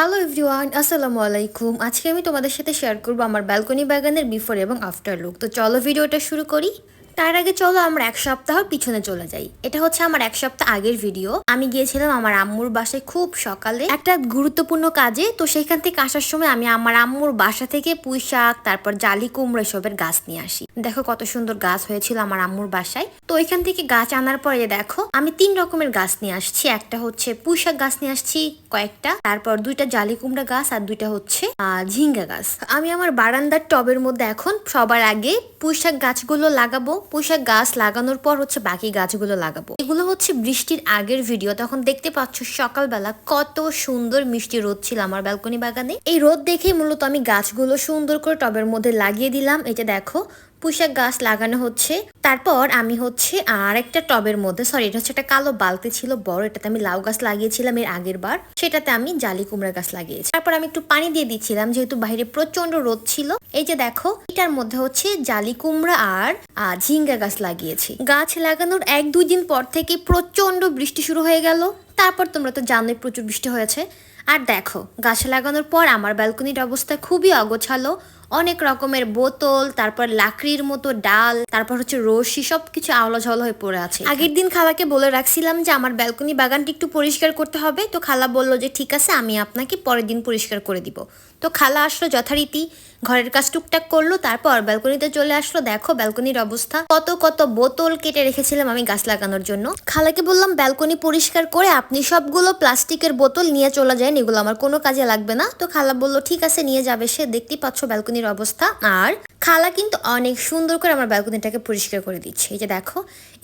Hello everyone আসসালামু আলাইকুম আজকে আমি তোমাদের সাথে শেয়ার করব আমার ব্যালকনি বাগানের বিফোর এবং আফটার লুক তো চলো ভিডিওটা শুরু করি। তার আগে চলো আমরা এক সপ্তাহ পিছনে চলে যাই। এটা হচ্ছে আমার এক সপ্তাহ আগের ভিডিও আমি গিয়েছিলাম আমার আম্মুর বাসায় খুব সকালে। একটা গুরুত্বপূর্ণ কাজে, তো সেখান থেকে আসার সময় আমি আমার আম্মুর বাসা থেকে পুঁই শাক তারপর জালি, কুমড়ো এসবের গাছ নিয়ে আসি। দেখো কত সুন্দর গাছ হয়েছিল আমার আম্মুর বাসায়। তো এখান থেকে গাছ আনার পরে দেখো, আমি তিন রকমের গাছ নিয়ে আসছি। একটা হচ্ছে পুঁই শাক গাছ নিয়ে আসছি কয়েকটা, তারপর দুইটা জালি, কুমড়া গাছ, আর দুইটা হচ্ছে ঝিঙ্গা গাছ। আমি আমার বারান্দার টবের মধ্যে এখন সবার আগে পুঁইশাক গাছগুলো লাগাবো। পুঁইশাক গাছ লাগানোর পর হচ্ছে বাকি গাছগুলো লাগাবো। এগুলো হচ্ছে বৃষ্টির আগের ভিডিও তখন দেখতে পাচ্ছ সকালবেলা কত সুন্দর মিষ্টি রোদ ছিল আমার ব্যালকনি বাগানে। এই রোদ দেখেই মূলত আমি গাছগুলো সুন্দর করে টবের মধ্যে লাগিয়ে দিলাম। এটা দেখো পুঁইশাক গাছ লাগানো হচ্ছে। তারপর আমি হচ্ছে আর একটা টবের মধ্যে সরি এটা হচ্ছে একটা কালো বালতি ছিল, বড়, এটাতে আমি লাউ গাছ লাগিয়েছিলাম এর আগের বার। সেটাতে আমি জালি কুমড়া গাছ লাগিয়েছি। তারপর আমি একটু পানি দিয়ে দিচ্ছিলাম, যেহেতু বাইরে প্রচণ্ড রোদ ছিল। এই যে দেখো, এটার মধ্যে হচ্ছে জালি কুমড়া আর ঝিঙ্গা গাছ লাগিয়েছি। গাছ লাগানোর এক, দুই দিন পর থেকে প্রচণ্ড বৃষ্টি শুরু হয়ে গেল। তারপর তোমরা তো জানোই প্রচুর বৃষ্টি হয়েছে। আর দেখো, গাছ লাগানোর পর আমার ব্যালকনির অবস্থা খুবই অগোছালো। অনেক রকমের বোতল, তারপর লাকড়ির মতো ডাল, তারপর হচ্ছে রশি সব কিছু আওলা হয়ে পড়ে আছে। আগের দিন খালাকে বলে রাখছিলাম যে, আমার ব্যালকনি বাগানটি একটু পরিষ্কার করতে হবে। তো খালা বলল যে, ঠিক আছে, আমি আপনাকে পরের দিন পরিষ্কার করে দিব। তো খালা আসলো যথারীতি, ঘরের কাজ টুকটাক করল, তারপর ব্যালকনিতে চলে আসলো। দেখো, ব্যালকনির অবস্থা। কত কত বোতল কেটে রেখেছিলাম আমি গাছ লাগানোর জন্য। খালাকে বললাম, ব্যালকনি পরিষ্কার করে আপনি সবগুলো প্লাস্টিকের বোতল নিয়ে চলে যান, এগুলো আমার কোনো কাজে লাগবে না। তো খালা বলল, ঠিক আছে, নিয়ে যাবে সে। দেখতেই পাচ্ছ ব্যালকনির অবস্থা। আর খালা কিন্তু অনেক সুন্দর করে আমার ব্যালকনিটাকে পরিষ্কার করে দিচ্ছে। এই যে দেখো,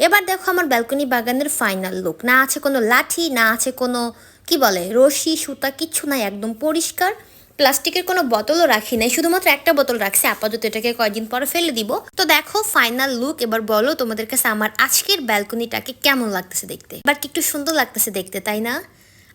এবার দেখো আমার ব্যালকনি বাগানের ফাইনাল লুক না আছে কোনো লাঠি, না আছে কোনো, কি বলে, রশি, সুতা, কিচ্ছু নাই, একদম পরিষ্কার। প্লাস্টিকের কোনো বোতলও রাখি নাই, শুধুমাত্র একটা বোতল রাখছি। আপাতত এটাকে কয়েকদিন পরে ফেলে দিব। তো দেখো ফাইনাল লুক এবার বলো তোমাদের কাছে আমার আজকের ব্যালকনিটাকে কেমন লাগতেছে দেখতে? বাট একটু সুন্দর লাগতেছে দেখতে, তাই না?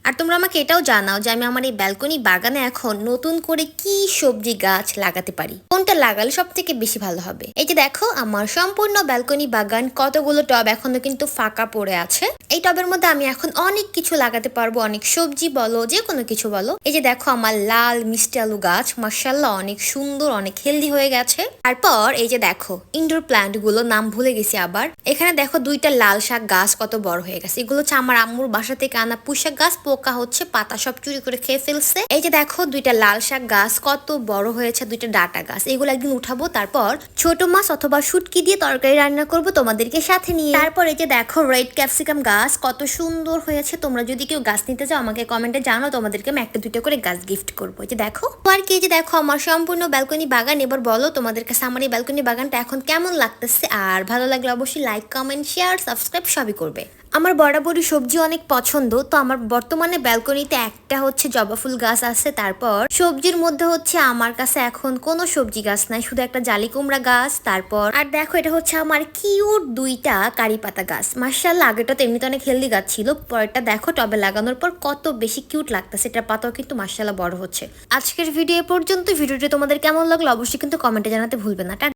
আর তোমরা আমাকে এটাও জানাও যে আমি আমার এই ব্যালকনি বাগানে এখন নতুন করে কি সবজি গাছ লাগাতে পারি? কোনটা লাগালে সব থেকে বেশি ভালো হবে? এই যে দেখো, আমার সম্পূর্ণ ব্যালকনি বাগান কতগুলো টব এখনও কিন্তু ফাঁকা পড়ে আছে। এই টবের মধ্যে আমি এখন অনেক কিছু লাগাতে পারব, অনেক সবজি বলো, যে কোনো কিছু বলো। এই যে দেখো, আমার লাল মিষ্টি আলু গাছ মার্শাল্লাহ অনেক সুন্দর, অনেক হেলদি হয়ে গেছে। তারপর এই যে দেখো ইনডোর প্ল্যান্টগুলো নাম ভুলে গেছি আবার। এখানে দেখো, দুইটা লাল শাক গাছ কত বড় হয়ে গেছে। এগুলো হচ্ছে আমার আম্মুর বাসা থেকে আনা পুঁশাক গাছ পোকা হচ্ছে, পাতা সব চুরি করে খেয়ে ফেলছে। এই যে দেখো, দুইটা লাল শাক গাছ, কত বড় হয়েছে, দুইটা ডাটা গাছ। এগুলো একদিন উঠাবো, তারপর ছোট মাছ অথবা শুটকি দিয়ে তরকারি রান্না করব তোমাদেরকে সাথে নিয়ে। তারপর এই যে দেখো রেড ক্যাপসিকাম গাছ, কত সুন্দর হয়েছে। তোমরা যদি কেউ গাছ নিতে চাও, আমাকে কমেন্টে জানো তোমাদেরকে আমি একটা, দুইটা করে গাছ গিফট করব। যে দেখো। আর কি যে দেখো, আমার সম্পূর্ণ ব্যালকনি বাগান। এবার বলো, তোমাদের কাছে আমার এই ব্যালকনি বাগানটা এখন কেমন লাগতেছে? আর ভালো লাগলে অবশ্যই লাইক কমেন্ট শেয়ার সাবস্ক্রাইব সবই করবে। আমার বরাবরই সবজি অনেক পছন্দ, তো আমার বর্তমানে ব্যালকনিতে একটা হচ্ছে জবা ফুল গাছ আছে, তারপর সবজির মধ্যে হচ্ছে আমার কাছে এখন কোনো সবজি গাছ নাই, শুধু একটা জালি কুমড়া গাছ, তারপর আর দেখো এটা হচ্ছে আমার কিউট দুইটা কারি পাতা গাছ। মার্শাল্লাহ আগেটা তো এমনিতে অনেক হেলদি গাছ ছিল, পরেরটা দেখো টবে লাগানোর পর কত বেশি কিউট লাগতেছে, এটার পাতাও কিন্তু মার্শাল্লাহ বড় হচ্ছে। আজকের ভিডিও পর্যন্ত ভিডিওটি তোমাদের কেমন লাগল অবশ্যই কিন্তু কমেন্টে জানাতে ভুলবে না